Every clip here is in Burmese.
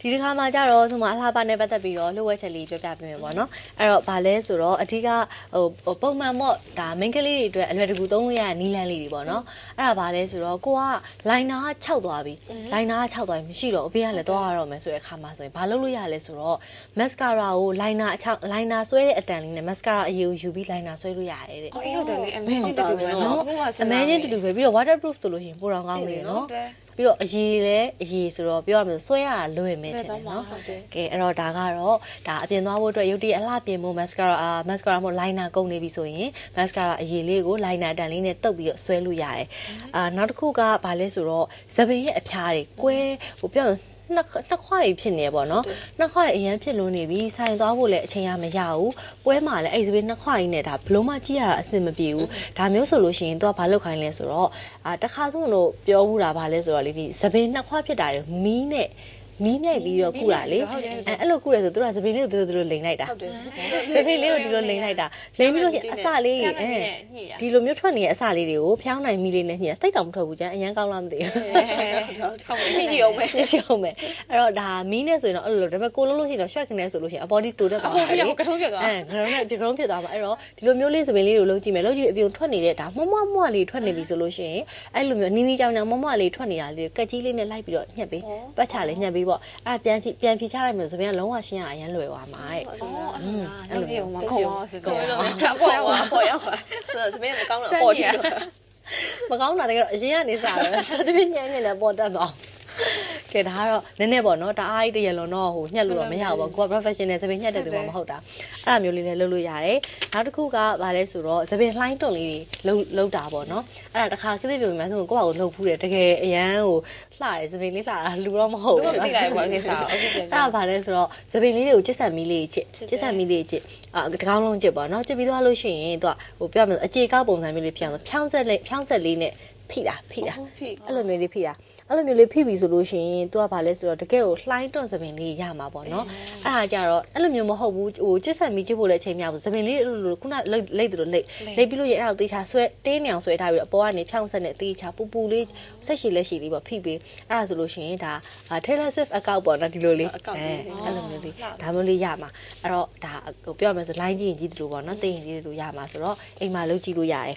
ဒီတစ်ခါမှကြတော့သူမအလှပနဲ့ပတ်သက်ပြီးတော့လှုပ်ဝက်ချက်လေးပြောပြပေးမယ်ပေါ့နော်အဲ့တော့ဗာလဲဆိုတော့အဓိကဟိုဟိုပုံမှန်ပေါ့ဒါ main ကလေးတွေအတွက်အလွယ်တကူသုံးလို့ရတဲ့နီးလန်းလေးတွေပေါ့နော်အဲ့ဒါဗာလဲဆိုတော့ကိုကလိုင်နာက6သွားပြီလိုင်နာက6သွားပြီမရှိတော့အပြင်ကလည်းသွားရတော့မယ်ဆိုတဲ့အခါမှာဆိုရင်ဘာလုပ်လို့ရလဲဆိုတော့ mascara ကိုလိုင်နာအချောင်းလိုင်နာဆွဲတဲ့အတန်လေးနဲ့ mascara အရေကိုယူပြီးလိုင်နာဆွဲလို့ရတယ်တဲ့အော်အေးဟုတ်တယ်လေအမေချင်းတူတူပဲနော်အခုမှစဉ်းအစားမဲချင်းတူတူပဲပြီးတော့ waterproof ဆိုလို့ရှိရင်ပိုတောင်ကောင်းတယ်နော်တယ် ပြီးတော့အရေးလည်းအရေးဆိုတော့ပြောရမယ်ဆိုဆွဲရတာလွယ်မယ်ထင်တယ်လွယ်သွားမှာနော်ဟုတ်တယ်ကဲအဲ့တော့ဒါကတော့ဒါအပြင်သွားဖို့အတွက်ရုပ်တရက်အလှပြင်ဖို့ mascara အာ mascara မို့ liner ကုန်နေပြီဆိုရင် mascara အရေးလေးကို liner တန်လေးနဲ့တုပ်ပြီးတော့ဆွဲလို့ရတယ်အာနောက်တစ်ခုကဘာလဲဆိုတော့သပင်ရဲ့အဖျားတွေကွဲဟိုပြောရ နှစ်နှစ်ခွားတွေဖြစ်နေပေါ့နော်နှစ်ခွားတွေအရင်ဖြစ်လို့နေပြီဆိုင်သွားဖို့လည်းအချိန်ရမရဘူးပွဲမှာလည်းအဲ့ဒီစပင်းနှစ်ခွားကြီးနဲ့ဒါဘလုံးမကြည့်ရတာအဆင်မပြေဘူးဒါမျိုးဆိုလို့ရှိရင်သူကဘာလုပ်ခိုင်းလဲဆိုတော့အာတခါဆုံးလို့ပြောဘူးတာဘာလဲဆိုတော့လေဒီစပင်းနှစ်ခွားဖြစ်တာတွေမီးနဲ့ မီးမြိုက်ပြီးတော့ခုတာလေအဲအဲ့လိုခုရဆိုသူကစပင်းလေးကိုသူတို့သူတို့လိန်လိုက်တာဟုတ်တယ်စပင်းလေးကိုဒီလိုလိန်လိုက်တာလိန်ပြီးလို့ရှိရင်အစလေးအဲဒီလိုမျိုးထွက်နေတဲ့အစလေးတွေကိုဖျောင်းနိုင်မီလေးနဲ့ညှိတိတ်တောင်မထွက်ဘူးကျန်အရန်ကောင်းလားမသိဘူးဟုတ်ထောက်မြင့်ကြည့်အောင်မယ်ညှိရှုံးမယ်အဲ့တော့ဒါမီးနဲ့ဆိုရင်တော့အဲ့လိုဒါပေမဲ့ကိုလုံးလို့ရှိရင်တော့ short ကနေဆိုလို့ရှိရင်အပေါ်ဒီတိုးတက်သွားဟိုတာပြောလေကထုံးပြသွားအဲကရုံးနဲ့ပြကရုံးဖြစ်သွားပါအဲ့တော့ဒီလိုမျိုးလေးစပင်းလေးကိုလုံးကြည့်မယ်လုံးကြည့်အပြုံထွက်နေတဲ့ဒါမွမွမွလေးထွက်နေပြီဆိုလို့ရှိရင်အဲ့လိုမျိုးနီးနီးကြောင်ကြောင်မွမွလေးထွက်နေတာလေးကက်ကြီးလေးနဲ့လိုက်ပြီးတော့ညှက်ပေးပတ်ချလေးညှက်ပေးပေါ့အဲ့ဒါပြန်ကြည့်ပြန်ဖြေချလိုက်မယ်ဆိုစပင်းကလုံးဝရှင်းရအရင်လွယ်သွားမှာတဲ့အော်အမှန်လားလုံးကြည့်အောင်မခုံအောင်စကောလုံးနဲ့ထွက်ပေါ်သွားပေါ်ရောက်ပါဆိုတော့စပင်းမကောင်းတော့ပေါ်ကြည့်မကောင်းတာတကယ်တော့အရင်ကနေစတယ်တပြင်းညံ့ညံ့နဲ့ပေါ်တက်သွား ကဲဒါကတော့နည်းနည်းပေါ့နော်တအားကြီးတရလုံးတော့ဟိုညှက်လို့တော့မရဘူးပေါ့ကိုက professional စပင်းညှက်တဲ့သူမှမဟုတ်တာအဲ့လိုမျိုးလေးလည်းလုပ်လို့ရတယ်နောက်တစ်ခုကဗာလဲဆိုတော့စပင်းလှိုင်းတွန်လေးတွေလုံးလုံးတာပေါ့နော်အဲ့ဒါတစ်ခါခစ်စစ်ပြုံမှဆိုကိုယ့်ဘာကိုလှုပ်ဖူးတယ်တကယ်အရန်ဟိုလှတယ်စပင်းလေးလှတာလူတော့မဟုတ်သူကဘူးမသိလိုက်ဘူးအကိစ္စအခုပြန်အဲ့ဒါဗာလဲဆိုတော့စပင်လေးတွေကိုချစ်ဆက်မီလေးချစ်ချစ်ဆက်မီလေးချစ်အာတကောင်းလုံးချစ်ပေါ့နော်ချစ်ပြီးသွားလို့ရှိရင်သူကဟိုပြောမယ်အခြေကောက်ပုံစံမျိုးလေးဖြစ်အောင်ဖြောင်းဆက်လေးဖြောင်းဆက်လေးနဲ့ ဖိတာဖိတာဟုတ်ပြီအဲ့လိုမျိုးလေးဖိတာအဲ့လိုမျိုးလေးဖိပြီဆိုလို့ရှိရင်သူကဗာလဲဆိုတော့တကယ်ကိုလှိုင်းတွန့်စပင်လေးရမှာပေါ့နော်အဲ့ဒါကြတော့အဲ့လိုမျိုးမဟုတ်ဘူးဟိုချစ်ဆက်မီချစ်ဖို့လည်းအချိန်မရဘူးစပင်လေးအဲ့လိုလိုခုနလိတ်လိတ်တယ်လို့လိတ်လိတ်ပြီးလို့ရအဲ့ဒါကိုတေချာဆွဲတင်းနေအောင်ဆွဲထားပြီးတော့အပေါ်ကနေဖြောင်းဆက်နဲ့တေချာပူပူလေးဆက်ရှိလက်ရှိလေးပေါ့ဖိပြီးအဲ့ဒါဆိုလို့ရှိရင်ဒါ Taylor Swift account ပေါ့နော်ဒီလိုလေး account အဲလေးအဲ့လိုမျိုးလေးဒါမျိုးလေးရမှာအဲ့တော့ဒါဟိုပြောရမယ်ဆို line ကြည့်ရင်ကြည့်တယ်လို့ပေါ့နော်သိရင်ကြည့်တယ်လို့ရမှာဆိုတော့အိမ်မှာလုပ်ကြည့်လို့ရတယ်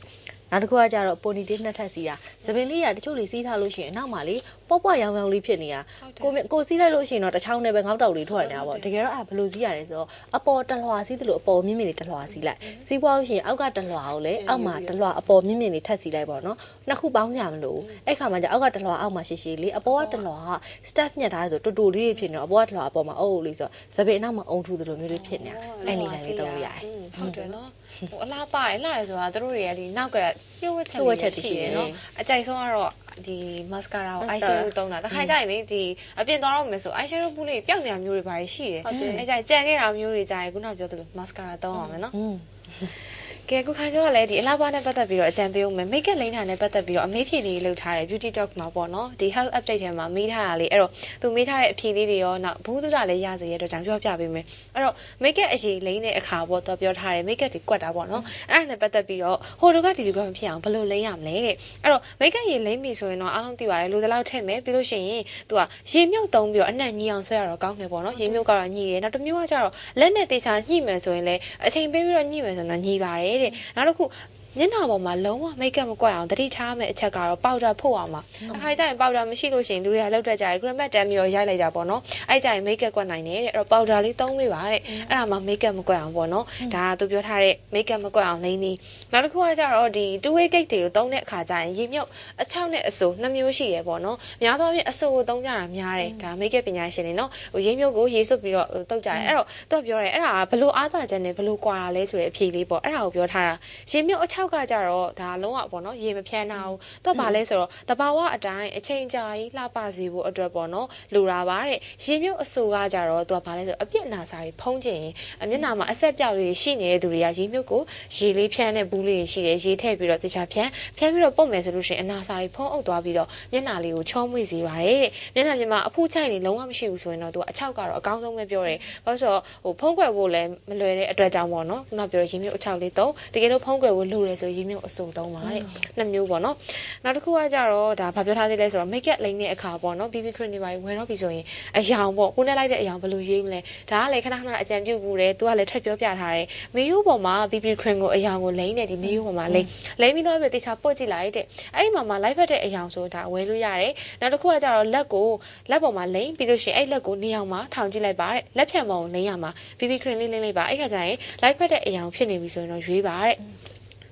နောက်တစ်ခုကကြတော့ pony tail နှစ်ထပ်စီတာသပင်လေးကတချို့လေးစီးထားလို့ရှိရင်အနောက်မှာလေးပေါ့ပေါ့ရောင်ရောင်လေးဖြစ်နေတာကိုကိုစီးလိုက်လို့ရှိရင်တော့တစ်ချောင်းနဲ့ပဲငေါက်တောက်လေးထွက်နေတာပေါ့တကယ်တော့အဲ့ဘယ်လိုစီးရလဲဆိုတော့အပေါ်တလွှာစီးတယ်လို့အပေါ်မြင့်မြင့်လေးတလွှာစီးလိုက်စီးပွားလို့ရှိရင်အောက်ကတလွှာကိုလည်းအောက်မှာတလွှာအပေါ်မြင့်မြင့်လေးထပ်စီးလိုက်ပေါ့နော်နှစ်ခုပေါင်းကြမလို့အဲ့ခါမှကျအောက်ကတလွှာအောက်မှာရှိရှိလေးအပေါ်ကတလွှာက staff ညက်ထားဆိုတူတူလေးဖြစ်နေတော့အပေါ်ကတလွှာအပေါ်မှာအုပ်အုပ်လေးဆိုသပင်အနောက်မှာအုံထူတယ်လို့မျိုးလေးဖြစ်နေတာအဲ့လေးလည်းလေးတော့ရတယ်ဟုတ်တယ်နော် ဟိုအလားပါတယ်လှတယ်ဆိုတာတို့တွေကဒီနောက်ကပြုတ်ဝက်ချက်လေးရှိတယ်နော်အကြိုက်ဆုံးကတော့ဒီ mascara ကို eyeshadow သုံးတာတခါကြရင်လေဒီအပြင်သွားတော့မယ်ဆို eyeshadow ပူလေးပျောက်နေတာမျိုးတွေပါရှိတယ်အဲကြရင်ကြံခဲ့တာမျိုးတွေကြရင်ခုနပြောသလို mascara သုံးအောင်မယ်နော်อืม ကဲခုခါကျော်ကလည်းဒီအလားပါနဲ့ပတ်သက်ပြီးတော့အကြံပေးဦးမယ် make up လိမ့်တာနဲ့ပတ်သက်ပြီးတော့အမေးဖြေလေးလုပ်ထားတယ် beauty talk မှာပေါ့နော်ဒီ health update ထဲမှာမေးထားတာလေးအဲ့တော့သူမေးထားတဲ့အဖြေလေးတွေရောနောက်ဘူးသူတာလည်းရစေရတဲ့အတွက်ကြောင့်ပြောပြပေးမယ်အဲ့တော့ make up အရေးလိမ့်တဲ့အခါပေါ့တော့ပြောထားတယ် make up တွေကွက်တာပေါ့နော်အဲ့ဒါနဲ့ပတ်သက်ပြီးတော့ဟိုတို့ကဒီဒီကမဖြစ်အောင်ဘယ်လိုလိမ့်ရမလဲတဲ့အဲ့တော့ make up ရေလိမ့်ပြီဆိုရင်တော့အားလုံးသိပါတယ်လိုသလောက်ထည့်မယ်ပြီးလို့ရှိရင်သူကရေမြုပ်တုံးပြီးတော့အနံ့ညီအောင်ဆွဲရတော့ကောင်းတယ်ပေါ့နော်ရေမြုပ်ကတော့ညီတယ်နောက်တစ်မျိုးကကျတော့လက်နဲ့တေချာညှိမယ်ဆိုရင်လည်းအချိန်ပေးပြီးတော့ညှိမယ်ဆိုတော့ညီပါတယ်တဲ့နောက်တစ်ခု မျက်နှာပေါ်မှာလုံးဝမိတ်ကပ်မကွက်အောင်တတိထားမယ့်အချက်ကတော့ပေါဒါဖို့အောင်ပါအခါကျရင်ပေါဒါမရှိလို့ရှိရင်လူတွေကလောက်တတ်ကြတယ် cream တန်းပြီးတော့ရိုက်လိုက်ကြပါတော့အဲ့ကြရင်မိတ်ကပ်ကွက်နိုင်တယ်တဲ့အဲ့တော့ပေါဒါလေးသုံးပေးပါတဲ့အဲ့ဒါမှမိတ်ကပ်မကွက်အောင်ပေါ့နော်ဒါကသူပြောထားတဲ့မိတ်ကပ်မကွက်အောင်လိမ့်နေနောက်တစ်ခုကကျတော့ဒီ two way gate တွေကိုသုံးတဲ့အခါကျရင်ရေမြုပ်အချောက်နဲ့အဆိုးနှစ်မျိုးရှိရပေါ့နော်များသောအားဖြင့်အဆိုးကိုသုံးကြတာများတယ်ဒါမိတ်ကပ်ပညာရှင်တွေနော်ဟိုရေမြုပ်ကိုရေစွပ်ပြီးတော့တုတ်ကြတယ်အဲ့တော့သူကပြောတယ်အဲ့ဒါကဘလို့အားသာချက်နဲ့ဘလို့ကွာတာလဲဆိုတဲ့အဖြေလေးပေါ့အဲ့ဒါကိုပြောထားတာရေမြုပ်အချောက်ကကျတော့ဒါလုံးဝပေါ့နော်ရေမဖြန်းတာဘူးသူကဘာလဲဆိုတော့တဘာဝအတိုင်းအချိန်ကြာကြီးလှပစေဖို့အတွက်ပေါ့နော်လူတာပါတဲ့ရေမြုပ်အဆိုးကကြတော့သူကဘာလဲဆိုတော့အပြစ်နာစာတွေဖုံးကျင်ရင်အမျက်နှာမှာအဆက်ပြောက်လေးရှိနေတဲ့သူတွေကရေမြုပ်ကိုရေလေးဖြန်းတဲ့ဘူးလေးရှိတယ်ရေထည့်ပြီးတော့တခြားဖြန်းဖြန်းပြီးတော့ပုတ်မယ်ဆိုလို့ရှိရင်အနာစာတွေဖုံးအုပ်သွားပြီးတော့မျက်နှာလေးကိုချောမွေ့စေပါတယ်တဲ့မျက်နှာပြင်မှာအဖူးချိုက်နေလုံးဝမရှိဘူးဆိုရင်တော့သူကအချောက်ကတော့အကောင်းဆုံးပဲပြောတယ်ဘာလို့ဆိုတော့ဟိုဖုံးကွယ်ဖို့လည်းမလွယ်တဲ့အတွက်ကြောင့်ပေါ့နော်ခုနပြောရရေမြုပ်အချောက်လေးတော့တကယ်လို့ဖုံးကွယ်ဖို့လိုတယ်လဲဆိုရေမြုပ်အစုံသုံးပါတဲ့နှစ်မျိုးပေါ့နော်နောက်တစ်ခုကကြတော့ဒါဘာပြောထားသေးလဲဆိုတော့ make up လိမ့်တဲ့အခါပေါ့နော် BB cream တွေပါဝယ်တော့ပြီဆိုရင်အယောင်ပေါ့ကိုနဲ့လိုက်တဲ့အယောင်ဘယ်လိုရွေးမလဲဒါကလည်းခဏခဏအကြံပြုဘူးတယ်သူကလည်းထပ်ပြောပြထားတယ်မေယိုးပေါ်မှာ BB cream ကိုအယောင်ကိုလိမ့်နေဒီမေယိုးပေါ်မှာလိမ့်လိမ့်ပြီးတော့ပဲတေချာပုတ်ကြည့်လိုက်တဲ့အဲ့ဒီမှာမှာလိုက်ဖက်တဲ့အယောင်ဆိုဒါဝယ်လို့ရတယ်နောက်တစ်ခုကကြတော့လက်ကိုလက်ပေါ်မှာလိမ့်ပြီးလို့ရှိရင်အဲ့လက်ကိုနေအောင်မှာထောင်ကြည့်လိုက်ပါတဲ့လက်ဖြတ်မောင်လိမ့်ရမှာ BB cream လေးလိမ့်လိုက်ပါအဲ့ခါကျရင်လိုက်ဖက်တဲ့အယောင်ဖြစ်နေပြီဆိုရင်တော့ရွေးပါတဲ့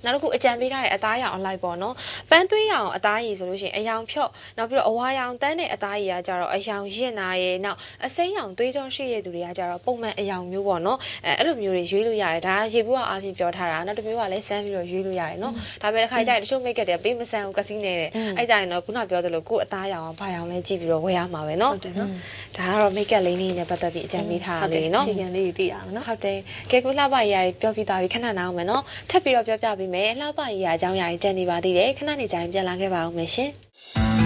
နောက်တစ်ခုအကြံပေးထားတဲ့အသားရောင်အလိုက်ပေါ့နော်ပန်းသွေးရောင်အသားရည်ဆိုလို့ရှိရင်အယောင်ဖြော့နောက်ပြီးတော့အဝါရောင်တန်းတဲ့အသားရည်ကကြတော့အယောင်ရင့်နာရဲ့နောက်အစိမ်းရောင်သွေးကြောရှိရဲ့သူတွေကကြတော့ပုံမှန်အယောင်မျိုးပေါ့နော်အဲအဲ့လိုမျိုးတွေရွေးလို့ရတယ်ဒါကရေဘူးကအားဖြင့်ပြောထားတာနောက်တစ်မျိုးကလည်းစမ်းပြီးတော့ရွေးလို့ရတယ်နော်ဒါပေမဲ့တစ်ခါကျရင်တချို့ make up တွေပေးမဆန်းဘူးကစီးနေတယ်အဲ့ကြရင်တော့ခုနပြောသလိုကိုယ်အသားရောင်ကဘာရောင်လဲကြည့်ပြီးတော့ဝယ်ရမှာပဲနော်ဟုတ်တယ်နော်ဒါကတော့ make up လေးလေးနဲ့ပတ်သက်ပြီးအကြံပေးထားတာလေနော်အခြေခံလေးတွေသိရအောင်နော်ဟုတ်တယ်ကဲကိုလှပရီယာတွေပြောပြသွားပြီခဏနားအောင်မယ်နော်ထပ်ပြီးတော့ပြောပြပေးမဲ့လှပရေးရာအကြောင်းအရာတွေတန်နေပါသေးတယ်ခဏနေကြရင်ပြန်လာခဲ့ပါအောင်မယ်ရှင်။